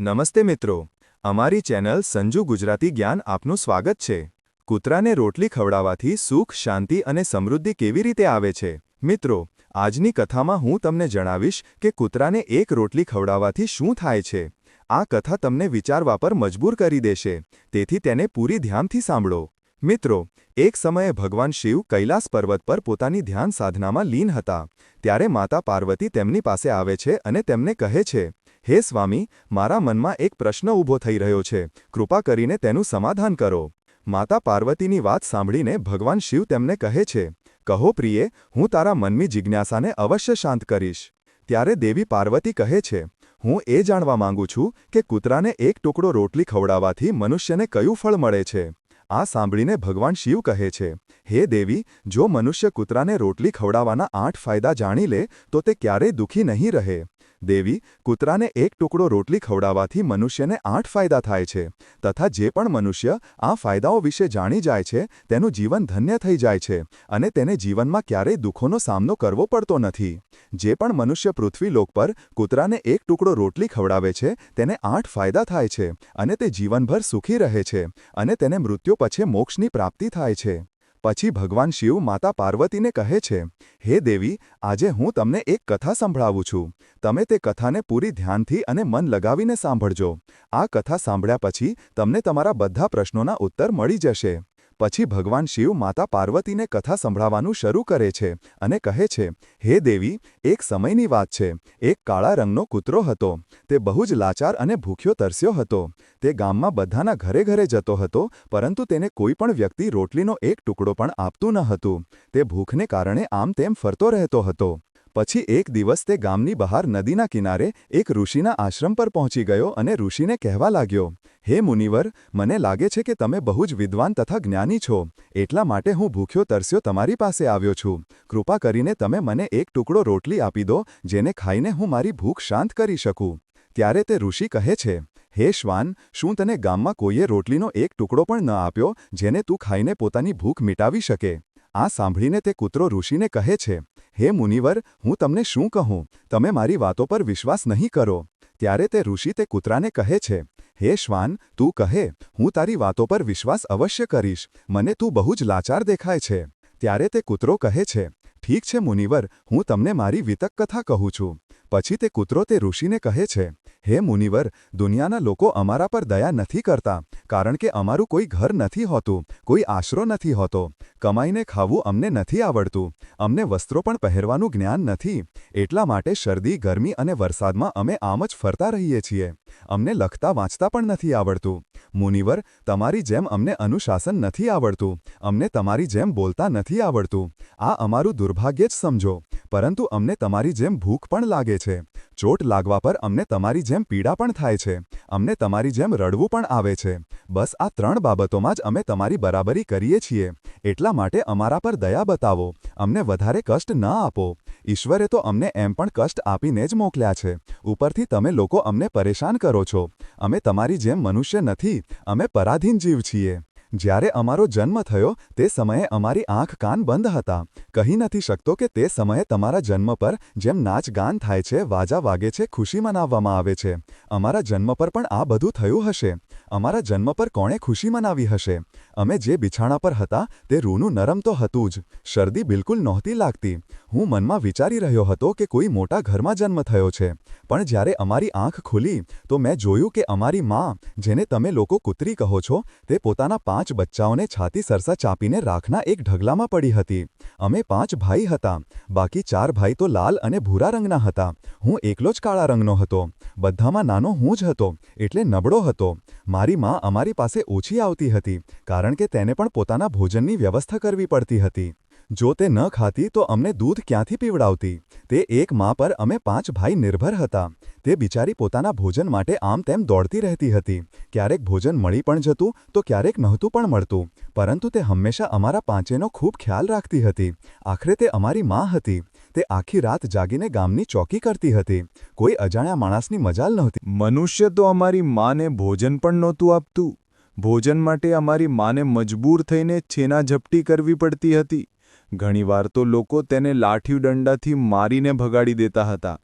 નમસ્તે મિત્રો. અમારી ચેનલ સંજુ ગુજરાતી જ્ઞાન આપનું સ્વાગત છે. કૂતરાને રોટલી ખવડાવવાથી સુખ, શાંતિ અને સમૃદ્ધિ કેવી રીતે આવે છે? મિત્રો, આજની કથામાં હું તમને જણાવીશ કે કૂતરાને એક રોટલી ખવડાવવાથી શું થાય છે. આ કથા તમને વિચારવા પર મજબૂર કરી દેશે. તેથી તેને પૂરી ધ્યાનથી સાંભળો. મિત્રો, એક સમયે ભગવાન શિવ કૈલાસ પર્વત પર પોતાની ધ્યાન સાધનામાં લીન હતા. ત્યારે માતા પાર્વતી તેમની પાસે આવે છે અને તેમને કહે છે હે સ્વામી, મારા મનમાં એક પ્રશ્ન ઊભો થઈ રહ્યો છે. કૃપા કરીને તેનું સમાધાન કરો. માતા પાર્વતીની વાત સાંભળીને ભગવાન શિવ તેમને કહે છે, કહો પ્રિયે, હું તારા મનની જિજ્ઞાસાને અવશ્ય શાંત કરીશ. ત્યારે દેવી પાર્વતી કહે છે, હું એ જાણવા માંગુ છું કે કૂતરાને એક ટુકડો રોટલી ખવડાવવાથી મનુષ્યને કયું ફળ મળે છે? આ સાંભળીને ભગવાન શિવ કહે છે, હે દેવી, જો મનુષ્ય કૂતરાને રોટલી ખવડાવવાના આઠ ફાયદા જાણી લે, તો તે ક્યારેય દુઃખી નહીં રહે. દેવી, કૂતરાને એક ટુકડો રોટલી ખવડાવવાથી મનુષ્યને આઠ ફાયદા થાય છે. તથા જે પણ મનુષ્ય આ ફાયદાઓ વિશે જાણી જાય છે, તેનું જીવન ધન્ય થઈ જાય છે અને તેને જીવનમાં ક્યારેય દુઃખોનો સામનો કરવો પડતો નથી. જે પણ મનુષ્ય પૃથ્વીલોક પર કૂતરાને એક ટુકડો રોટલી ખવડાવે છે, તેને આઠ ફાયદા થાય છે અને તે જીવનભર સુખી રહે છે અને તેને મૃત્યુ પછી મોક્ષની પ્રાપ્તિ થાય છે. પછી ભગવાન શિવ માતા પાર્વતીને કહે છે, હે દેવી, આજે હું તમને એક કથા સંભળાવું છું. તમે તે કથાને પૂરી ધ્યાનથી અને મન લગાવીને સાંભળજો. આ કથા સાંભળ્યા પછી તમને તમારા બધા પ્રશ્નોના ઉત્તર મળી જશે. પછી ભગવાન શિવ માતા પાર્વતીને કથા સંભળાવવાનું શરૂ કરે છે અને કહે છે, હે દેવી, એક સમયની વાત છે. એક કાળા રંગનો કૂતરો હતો. તે બહુ જ લાચાર અને ભૂખ્યો તરસ્યો હતો. તે ગામમાં બધાના ઘરે ઘરે જતો હતો, પરંતુ તેને કોઈ પણ વ્યક્તિ રોટલીનો એક ટુકડો પણ આપતું ન હતું. તે ભૂખને કારણે આમ તેમ ફરતો રહેતો હતો. પછી એક દિવસ તે ગામની બહાર નદીના કિનારે એક ઋષિના આશ્રમ પર પહોંચી ગયો અને ઋષિને કહેવા લાગ્યો હે મુનિવર, મને લાગે છે કે તમે બહુ જ વિદ્વાન તથા જ્ઞાની છો. એટલા માટે હું ભૂખ્યો તરસ્યો તમારી પાસે આવ્યો છું. કૃપા કરીને તમે મને એક ટુકડો રોટલી આપી દો, જેને ખાઈને હું મારી ભૂખ શાંત કરી શકું. ત્યારે તે ઋષિ કહે છે, હે શ્વાન, શું તને ગામમાં કોઈએ રોટલીનો એક ટુકડો પણ ન આપ્યો, જેને તું ખાઈને પોતાની ભૂખ મિટાવી શકે? આ સાંભળીને તે કૂતરો ઋષિને કહે છે, હે મુનિવર, હું તમને શું કહું? તમે મારી વાતો પર વિશ્વાસ નહીં કરો. ત્યારે તે ઋષિ તે કૂતરાને કહે છે હે શ્વાન, તું કહે, હું તારી વાતો પર વિશ્વાસ અવશ્ય કરીશ. મને તું બહુ જ લાચાર દેખાય છે. ત્યારે તે કૂતરો કહે છે, ઠીક છે મુનિવર, હું તમને મારી વિતક કથા કહું છું. પછી તે કૂતરો તે ઋષિને કહે છે, હે મુનિવર, દુનિયાના લોકો અમારા પર દયા નથી કરતા, કારણ કે અમારું કોઈ ઘર નથી હોતું, કોઈ આશરો નથી હોતો. કમાઈને ખાવું અમને નથી આવડતું. અમને વસ્ત્રો પણ પહેરવાનું જ્ઞાન નથી. એટલા માટે શરદી, ગરમી અને વરસાદમાં અમે આમ જ ફરતા રહીએ છીએ. અમને લખતા વાંચતા પણ નથી આવડતું. મુનિવર, તમારી જેમ અમને અનુશાસન નથી આવડતું. અમને તમારી જેમ બોલતા નથી આવડતું. આ અમારું દુર્ભાગ્ય જ સમજો. પરંતુ અમને તમારી જેમ ભૂખ પણ લાગે છે. ચોટ લાગવા પર અમને તમારી જેમ પીડા પણ થાય છે. અમને તમારી જેમ રડવું પણ આવે છે. બસ આ ત્રણ બાબતોમાં જ અમે તમારી બરાબરી કરીએ છીએ. એટલા માટે અમારા પર દયા બતાવો, અમને વધારે કષ્ટ ન આપો. ઈશ્વરે તો અમને એમ પણ કષ્ટ આપીને જ મોકલ્યા છે. ઉપરથી તમે લોકો અમને પરેશાન કરો છો. અમે તમારી જેમ મનુષ્ય નથી, અમે પરાધીન જીવ છીએ. જ્યારે અમારો જન્મ થયો, તે સમયે અમારી આંખ કાન બંધ હતા. કહી નથી શકતો કે તે સમયે તમારા જન્મ પર જેમ નાચ ગાન થાય છે, વાજા વાગે છે, ખુશી મનાવવામાં આવે છે. અમારા જન્મ પર પણ આ બધું થયું હશે. અમારા જન્મ પર કોણે ખુશી મનાવી હશે? અમે જે બિછાણા પર હતા, તે રૂનું નરમ તો હતું જ. શરદી બિલકુલ નહોતી લાગતી. હું મનમાં વિચારી રહ્યો હતો કે કોઈ મોટા ઘરમાં જન્મ થયો છે. પણ જ્યારે અમારી આંખ ખુલી, તો મેં જોયું કે અમારી મા, જેને તમે લોકો કૂતરી કહો છો, તે પોતાના પાંચ બચ્ચાઓને છાતી સરસા ચાપીને રાખના એક ઢગલામાં પડી હતી. અમે પાંચ ભાઈ હતા. બાકી ચાર ભાઈ તો લાલ અને ભૂરા રંગના હતા. હું એકલો જ કાળા રંગનો હતો. બધામાં નાનો હું જ હતો, એટલે નબળો હતો. મારી માં અમારી પાસે ઓછી આવતી હતી, કારણ કે તેને પણ પોતાના ભોજનની વ્યવસ્થા કરવી પડતી હતી. જો તે ન ખાતી તો અમને દૂધ ક્યાંથી પીવડાવતી? તે એક મા પર અમે પાંચ ભાઈ નિર્ભર હતા. તે બિચારી પોતાના ભોજન માટે આમ તેમ દોડતી રહેતી હતી. ક્યારેક ભોજન મળી પણ જતું તો ક્યારેક નહોતું પણ મળતું. પરંતુ તે હંમેશા અમારા પાંચેનો ખૂબ ખ્યાલ રાખતી હતી. આખરે તે અમારી મા હતી. તે આખી રાત જાગીને ગામની ચોકી કરતી હતી. કોઈ અજાણ્યા માણસની મજાલ નહોતી. મનુષ્ય તો અમારી માને ભોજન પણ નહોતું આપતું. ભોજન માટે અમારી માને મજબૂર થઈને છેના ઝપટી કરવી પડતી હતી. ઘણીવાર તો લોકો તેને લાઠી દંડાથી મારીને ભગાડી દેતા હતા.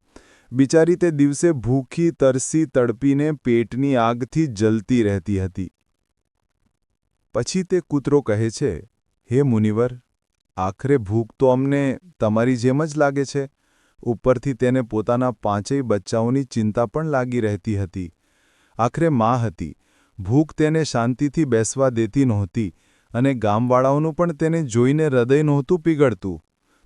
બિચારી તે દિવસે ભૂખી, તરસી, તડપીને પેટની આગથી જલતી રહેતી હતી. પછી તે કૂતરો કહે છે, હે મુનિવર, આખરે ભૂખ તો અમને તમારી જેમ જ લાગે છે. ઉપરથી તેને પોતાના પાંચેય બચ્ચાઓની ચિંતા પણ લાગી રહેતી હતી. આખરે મા હતી. ભૂખ તેને શાંતિથી બેસવા દેતી નહોતી. અને ગામવાળાઓનું પણ તેને જોઈને હૃદય નહોતું પીગળતું.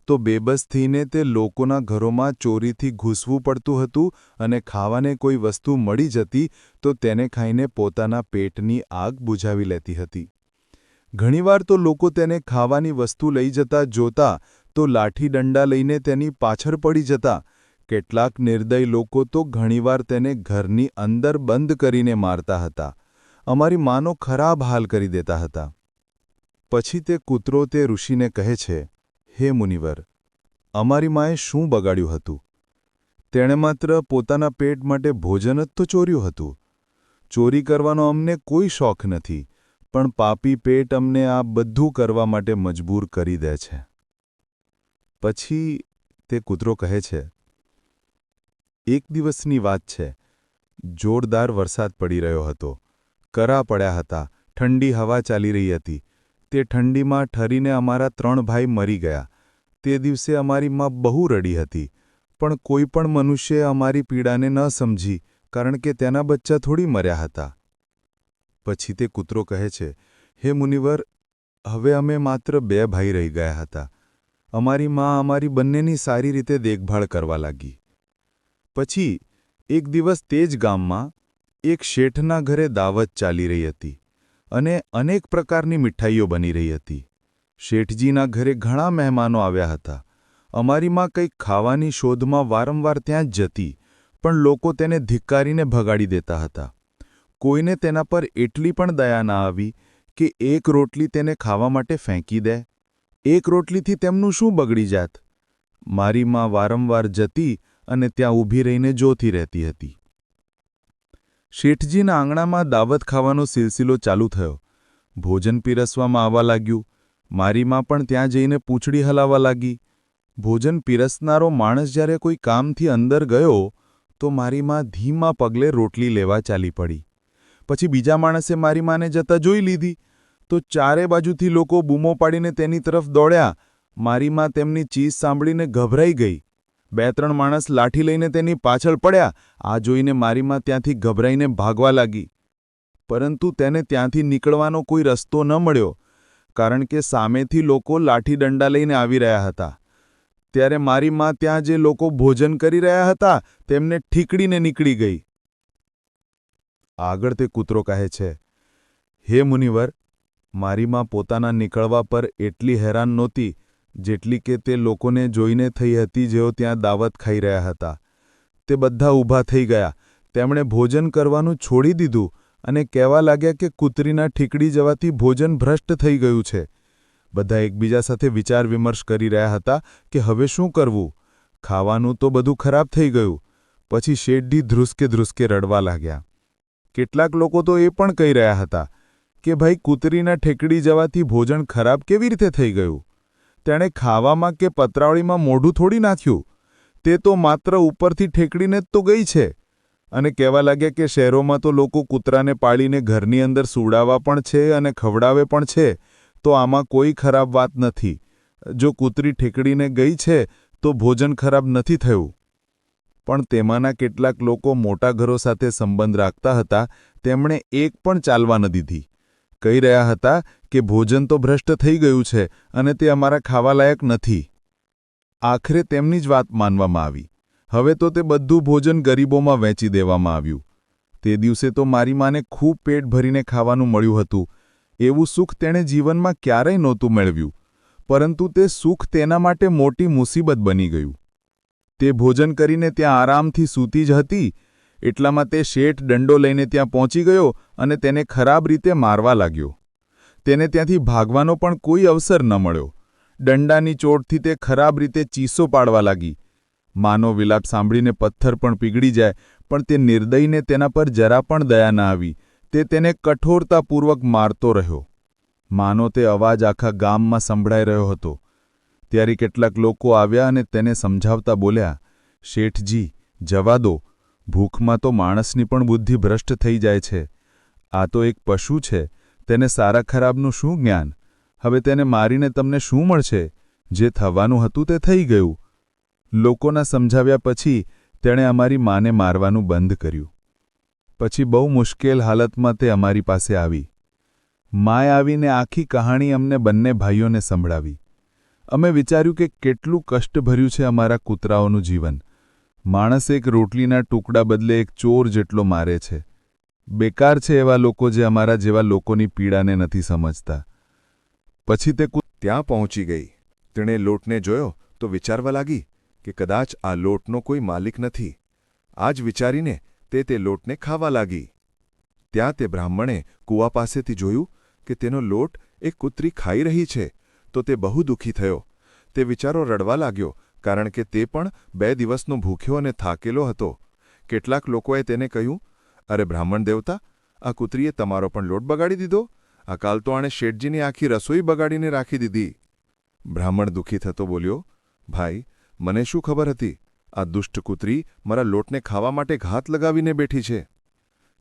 તો બેબસ થઈને તે લોકોના ઘરોમાં ચોરીથી ઘૂસવું પડતું હતું અને ખાવાને કોઈ વસ્તુ મળી જતી તો તેને ખાઈને પોતાના પેટની આગ બુઝાવી લેતી હતી. ઘણીવાર તો લોકો તેને ખાવાની વસ્તુ લઈ જતા જોતા તો લાઠી દંડા લઈને તેની પાછળ પડી જતા. કેટલાક નિર્દય લોકો તો ઘણીવાર તેને ઘરની અંદર બંધ કરીને મારતા હતા. અમારી માનો ખરાબ હાલ કરી દેતા હતા. પછી તે કૂતરો તે ઋષિને કહે છે, હે મુનિવર, અમારી માએ શું બગાડ્યું હતું? તેણે માત્ર પોતાના પેટ માટે ભોજન જ તો ચોર્યું હતું. ચોરી કરવાનો અમને કોઈ શોખ નથી, પણ પાપી પેટ અમને આ બધું કરવા માટે મજબૂર કરી દે છે. પછી તે કૂતરો કહે છે, એક દિવસની વાત છે. જોરદાર વરસાદ પડી રહ્યો હતો. કરા પડ્યા હતા. ઠંડી હવા ચાલી રહી હતી. તે ઠંડીમાં ઠરીને અમારા ત્રણ ભાઈ મરી ગયા. તે દિવસે અમારી માં બહુ રડી હતી. પણ કોઈ પણ મનુષ્યએ અમારી પીડાને ન સમજી, કારણ કે તેના બચ્ચા થોડી મર્યા હતા. પછી તે કૂતરો કહે છે, હે મુનિવર, હવે અમે માત્ર બે ભાઈ રહી ગયા હતા. અમારી માં અમારી બંનેની સારી રીતે દેખભાળ કરવા લાગી. પછી એક દિવસ તે જ ગામમાં એક શેઠના ઘરે દાવત ચાલી રહી હતી. અને અનેક પ્રકારની મીઠાઈઓ બની રહી હતી. શેઠજીના ઘરે ઘણા મહેમાનો આવ્યા હતા. અમારી માં કંઈક ખાવાની શોધમાં વારંવાર ત્યાં જ જતી, પણ લોકો તેને ધિક્કારીને ભગાડી દેતા હતા. કોઈને તેના પર એટલી પણ દયા ના આવી કે એક રોટલી તેને ખાવા માટે ફેંકી દે. એક રોટલીથી તેમનું શું બગડી જાત? મારી માં વારંવાર જતી અને ત્યાં ઊભી રહીને જોતી રહેતી હતી. શેઠજીના આંગણામાં દાવત ખાવાનો સિલસિલો ચાલુ થયો. ભોજન પીરસવામાં આવવા લાગ્યું. મારી માં પણ ત્યાં જઈને પૂંછડી હલાવવા લાગી. ભોજન પીરસનારો માણસ જ્યારે કોઈ કામથી અંદર ગયો, તો મારી માં ધીમા પગલે રોટલી લેવા ચાલી પડી. પછી બીજા માણસે મારી માને જતા જોઈ લીધી. તો ચારે બાજુથી લોકો બૂમો પાડીને તેની તરફ દોડ્યા. મારી માં તેમની ચીજ સાંભળીને ગભરાઈ ગઈ. બે ત્રણ માણસ લાઠી લઈને તેની પાછળ પડ્યા. આ જોઈને મારી માં ત્યાંથી ગભરાઈને ભાગવા લાગી. પરંતુ તેને ત્યાંથી નીકળવાનો કોઈ રસ્તો ન મળ્યો, કારણ કે સામેથી લોકો લાઠી દંડા લઈને આવી રહ્યા હતા. ત્યારે મારી માં ત્યાં જે લોકો ભોજન કરી રહ્યા હતા, તેમને ઠીકડીને નીકળી ગઈ. આગળ તે કૂતરો કહે છે, હે મુનિવર, મારી માં પોતાના નીકળવા પર એટલી હેરાન નહોતી જેટલી કે તે લોકોને જોઈને થઈ હતી જેઓ ત્યાં દાવત ખાઈ રહ્યા હતા. તે બધા ઊભા થઈ ગયા. તેમણે ભોજન કરવાનું છોડી દીધું અને કહેવા લાગ્યા કે કૂતરીના ઠીકડી જવાથી ભોજન ભ્રષ્ટ થઈ ગયું છે. બધા એકબીજા સાથે વિચાર વિમર્શ કરી રહ્યા હતા કે હવે શું કરવું. ખાવાનું તો બધું ખરાબ થઈ ગયું. પછી શેઠડી ધ્રુસકે ધ્રુસકે રડવા લાગ્યા. કેટલાક લોકો તો એ પણ કહી રહ્યા હતા કે, ભાઈ, કૂતરીના ઠેકડી જવાથી ભોજન ખરાબ કેવી રીતે થઈ ગયું? તેણે ખાવામાં કે પતરાવળીમાં મોઢું થોડી નાખ્યું. તે તો માત્ર ઉપરથી ઠેકડીને જ તો ગઈ છે. અને કહેવા લાગ્યા કે શહેરોમાં તો લોકો કૂતરાને પાળીને ઘરની અંદર સુડાવવા પણ છે અને ખવડાવે પણ છે, તો આમાં કોઈ ખરાબ વાત નથી. જો કૂતરી ઠેકડીને ગઈ છે, તો ભોજન ખરાબ નથી થયું. પણ તેમાંના કેટલાક લોકો મોટા ઘરો સાથે સંબંધ રાખતા હતા, તેમણે એક પણ ચાલવા ન દીધી. કહી રહ્યા હતા કે ભોજન તો ભ્રષ્ટ થઈ ગયું છે અને તે અમારા ખાવાલાયક નથી. આખરે તેમની જ વાત માનવામાં આવી. હવે તો તે બધું ભોજન ગરીબોમાં વહેંચી દેવામાં આવ્યું. તે દિવસે તો મારી માને ખૂબ પેટ ભરીને ખાવાનું મળ્યું હતું. એવું સુખ તેણે જીવનમાં ક્યારેય નહોતું મેળવ્યું. પરંતુ તે સુખ તેના માટે મોટી મુસીબત બની ગયું. તે ભોજન કરીને ત્યાં આરામથી સૂતી જ હતી. એટલામાં તે શેઠ દંડો લઈને ત્યાં પહોંચી ગયો અને તેને ખરાબ રીતે મારવા લાગ્યો. તેને ત્યાંથી ભાગવાનો પણ કોઈ અવસર ન મળ્યો. દંડાની ચોટથી તે ખરાબ રીતે ચીસો પાડવા લાગી. માનો વિલાપ સાંભળીને પથ્થર પણ પીગળી જાય, પણ તે નિર્દયને તેના પર જરા પણ દયા ન આવી. તે તેને કઠોરતાપૂર્વક મારતો રહ્યો. માનો તે અવાજ આખા ગામમાં સંભળાઈ રહ્યો હતો. ત્યારે કેટલાક લોકો આવ્યા અને તેને સમજાવતા બોલ્યા, શેઠજી, જવા દો. ભૂખમાં તો માણસની પણ બુદ્ધિ ભ્રષ્ટ થઈ જાય છે. આ તો એક પશુ છે. તેને સારા ખરાબનું શું જ્ઞાન? હવે તેને મારીને તમને શું મળશે? જે થવાનું હતું તે થઈ ગયું. લોકોના સમજાવ્યા પછી તેણે અમારી માને મારવાનું બંધ કર્યું. પછી બહુ મુશ્કેલ હાલતમાં તે અમારી પાસે આવી. માએ આવીને આખી કહાણી અમને બંને ભાઈઓને સંભળાવી. અમે વિચાર્યું કે કેટલું કષ્ટભર્યું છે અમારા કૂતરાઓનું જીવન. માણસ એક રોટલીના ટુકડા બદલે એક ચોર જેટલો મારે છે. બેકાર છે એવા લોકો જે અમારા જેવા લોકોની પીડાને નથી સમજતા. પછી તે ત્યાં પહોંચી ગઈ. તેણે લોટને જોયો તો વિચારવા લાગી કે કદાચ આ લોટનો કોઈ માલિક નથી. આ જ વિચારીને તે તે લોટને ખાવા લાગી. ત્યાં તે બ્રાહ્મણે કૂવા પાસેથી જોયું કે તેનો લોટ એ કૂતરી ખાઈ રહી છે, તો તે બહુ દુઃખી થયો. તે વિચારો રડવા લાગ્યો, કારણ કે તે પણ બે દિવસનો ભૂખ્યો અને થાકેલો હતો. કેટલાક લોકોએ તેને કહ્યું અરે બ્રાહ્મણ દેવતા, આ કૂતરીએ તમારો પણ લોટ બગાડી દીધો? આ કાલ તો આણે શેઠજીની આખી રસોઈ બગાડીને રાખી દીધી. બ્રાહ્મણ દુઃખી થતો બોલ્યો, ભાઈ, મને શું ખબર હતી? આ દુષ્ટ કૂતરી મારા લોટને ખાવા માટે ઘાત લગાવીને બેઠી છે.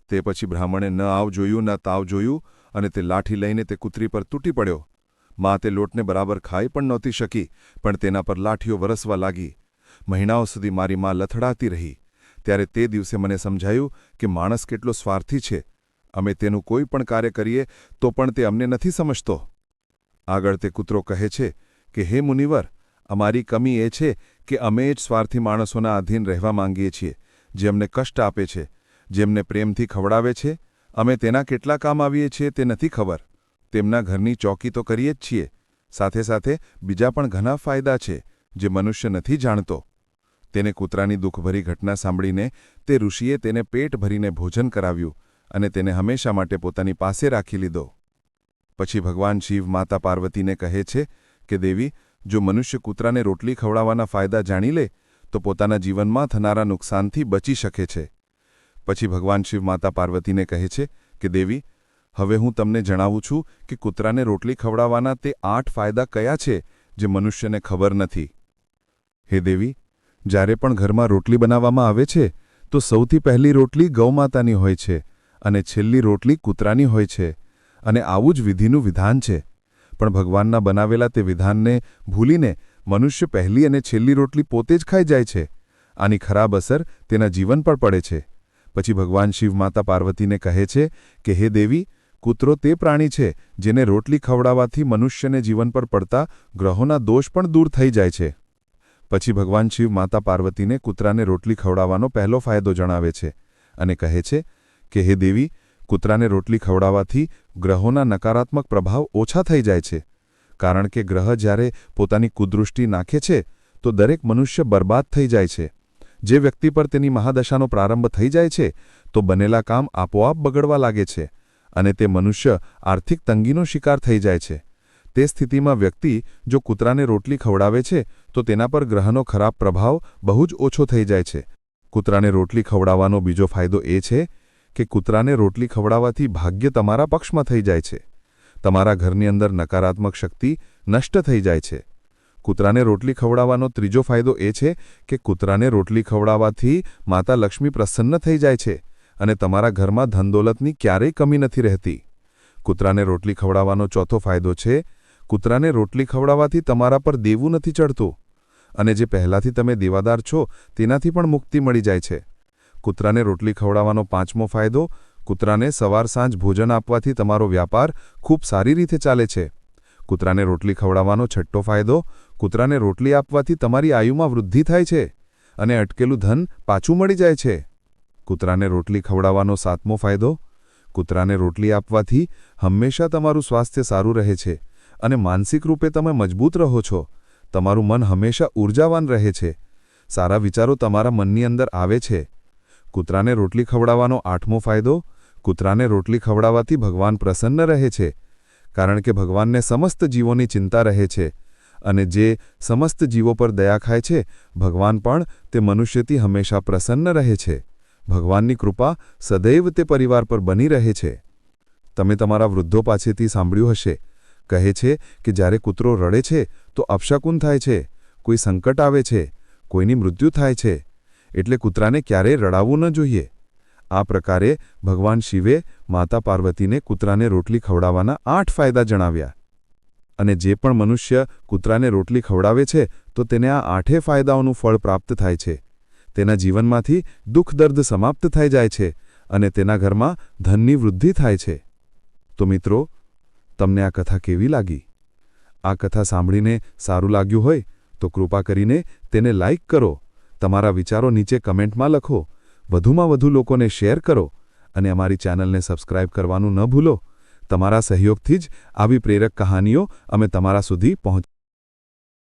તે પછી બ્રાહ્મણે ન આવ જોયું, ન તાવ જોયું, અને તે લાઠી લઈને તે કૂતરી પર તૂટી પડ્યો. મા તે લોટને બરાબર ખાઈ પણ નહોતી શકી, પણ તેના પર લાઠીઓ વરસવા લાગી. મહિનાઓ સુધી મારી મા લથડાતી રહી. ત્યારે તે દિવસે મને સમજાયું કે માણસ કેટલો સ્વાર્થી છે. અમે તેનું કોઈ પણ કાર્ય કરીએ તો પણ તે અમને નથી સમજતો. આગળ તે કૂતરો કહે છે કે, હે મુનિવર, અમારી કમી એ છે કે અમે જ સ્વાર્થી માણસોના આધીન રહેવા માંગીએ છીએ, જે અમને કષ્ટ આપે છે જેમને પ્રેમથી ખવડાવે છે. અમે તેના કેટલા કામ આવીએ છીએ તે નથી ખબર. તેમના ઘરની ચોકી તો કરીએ જ છીએ. સાથે સાથે બીજા પણ ઘણા ફાયદા છે, જે મનુષ્ય નથી જાણતો. તેને કૂતરાની દુઃખભરી ઘટના સાંભળીને તે ઋષિએ તેને પેટ ભરીને ભોજન કરાવ્યું અને તેને હંમેશા માટે પોતાની પાસે રાખી લીધો. પછી ભગવાન શિવ માતા પાર્વતીને કહે છે કે, દેવી, જો મનુષ્ય કૂતરાને રોટલી ખવડાવવાના ફાયદા જાણી લે, તો પોતાના જીવનમાં થનારા નુકસાનથી બચી શકે છે. પછી ભગવાન શિવ માતા પાર્વતીને કહે છે કે, દેવી, હવે હું તમને જણાવું છું કે કૂતરાને રોટલી ખવડાવવાના તે આઠ ફાયદા કયા છે જે મનુષ્યને ખબર નથી. હે દેવી જ્યારે પણ ઘરમાં રોટલી બનાવવામાં આવે છે, તો સૌથી પહેલી રોટલી ગૌમાતાની હોય છે અને છેલ્લી રોટલી કૂતરાની હોય છે અને આવું જ વિધિનું વિધાન છે. પણ ભગવાનના બનાવેલા તે વિધાનને ભૂલીને મનુષ્ય પહેલી અને છેલ્લી રોટલી પોતે જ ખાઈ જાય છે. આની ખરાબ અસર તેના જીવન પર પડે છે. પછી ભગવાન શિવ માતા પાર્વતીને કહે છે કે, હે દેવી, કૂતરો તે પ્રાણી છે જેને રોટલી ખવડાવવાથી મનુષ્યને જીવન પર પડતા ગ્રહોના દોષ પણ દૂર થઈ જાય છે. પછી ભગવાન શિવ માતા પાર્વતીને કૂતરાને રોટલી ખવડાવવાનો પહેલો ફાયદો જણાવે છે અને કહે છે કે, હે દેવી, કૂતરાને રોટલી ખવડાવવાથી ગ્રહોના નકારાત્મક પ્રભાવ ઓછા થઈ જાય છે. કારણ કે ગ્રહ જ્યારે પોતાની કુદૃષ્ટિ નાખે છે, તો દરેક મનુષ્ય બરબાદ થઈ જાય છે. જે વ્યક્તિ પર તેની મહાદશાનો પ્રારંભ થઈ જાય છે, તો બનેલા કામ આપોઆપ બગડવા લાગે છે અને તે મનુષ્ય આર્થિક તંગીનો શિકાર થઈ જાય છે. તે સ્થિતિમાં વ્યક્તિ જો કૂતરાને રોટલી ખવડાવે છે, તો તેના પર ગ્રહનો ખરાબ પ્રભાવ બહુ જ ઓછો થઈ જાય છે. કૂતરાને રોટલી ખવડાવવાનો બીજો ફાયદો એ છે કે કૂતરાને રોટલી ખવડાવવાથી ભાગ્ય તમારા પક્ષમાં થઈ જાય છે. તમારા ઘરની અંદર નકારાત્મક શક્તિ નષ્ટ થઈ જાય છે. કૂતરાને રોટલી ખવડાવવાનો ત્રીજો ફાયદો એ છે કે કૂતરાને રોટલી ખવડાવવાથી માતા લક્ષ્મી પ્રસન્ન થઈ જાય છે અને તમારા ઘરમાં ધનદોલતની ક્યારેય કમી નથી રહેતી. કૂતરાને રોટલી ખવડાવવાનો ચોથો ફાયદો છે કૂતરાને રોટલી ખવડાવવાથી તમારા પર દેવું નથી ચડતું. અને જે પહેલાંથી તમે દેવાદાર છો, તેનાથી પણ મુક્તિ મળી જાય છે. કૂતરાને રોટલી ખવડાવવાનો પાંચમો ફાયદો, કૂતરાને સવાર સાંજ ભોજન આપવાથી તમારો વ્યાપાર ખૂબ સારી રીતે ચાલે છે. કૂતરાને રોટલી ખવડાવવાનો છઠ્ઠો ફાયદો, કૂતરાને રોટલી આપવાથી તમારી આયુમાં વૃદ્ધિ થાય છે અને અટકેલું ધન પાછું મળી જાય છે. કૂતરાને રોટલી ખવડાવવાનો સાતમો ફાયદો, કૂતરાને રોટલી આપવાથી હંમેશા તમારું સ્વાસ્થ્ય સારું રહે છે. અને માનસિક રૂપે તમે મજબૂત રહો છો. તમારું મન હંમેશા ઊર્જાવાન રહે છે. સારા વિચારો તમારા મનની અંદર આવે છે. કૂતરાને રોટલી ખવડાવવાનો આઠમો ફાયદો, કૂતરાને રોટલી ખવડાવવાથી ભગવાન પ્રસન્ન રહે છે. કારણ કે ભગવાનને સમસ્ત જીવોની ચિંતા રહે છે. અને જે સમસ્ત જીવો પર દયા ખાય છે, ભગવાન પણ તે મનુષ્યથી હંમેશા પ્રસન્ન રહે છે. ભગવાનની કૃપા સદૈવ તે પરિવાર પર બની રહે છે. તમે તમારા વૃદ્ધો પાસેથી સાંભળ્યું હશે. કહે છે કે જ્યારે કૂતરો રડે છે, તો અપશાકુન થાય છે. કોઈ સંકટ આવે છે, કોઈની મૃત્યુ થાય છે. એટલે કૂતરાને ક્યારેય રડાવવું ન જોઈએ. આ પ્રકારે ભગવાન શિવે માતા પાર્વતીને કૂતરાને રોટલી ખવડાવવાના આઠ ફાયદા જણાવ્યા. અને જે પણ મનુષ્ય કૂતરાને રોટલી ખવડાવે છે, તો તેને આ આઠે ફાયદાઓનું ફળ પ્રાપ્ત થાય છે. તેના જીવનમાંથી દુઃખ દર્દ સમાપ્ત થઈ જાય છે અને તેના ઘરમાં ધનની વૃદ્ધિ થાય છે. તો મિત્રો તમને આ કથા કેવી લાગી? આ કથા સાંભળીને સારું લાગ્યું હોય તો કૃપા કરીને તેને લાઇક કરો, તમારા વિચારો નીચે કમેન્ટમાં લખો, વધુમાં વધુ લોકોને શેર કરો અને અમારી ચેનલને સબસ્ક્રાઇબ કરવાનું ન ભૂલો. તમારા સહયોગથી જ આવી પ્રેરક કહાનીઓ અમે તમારા સુધી પહોંચ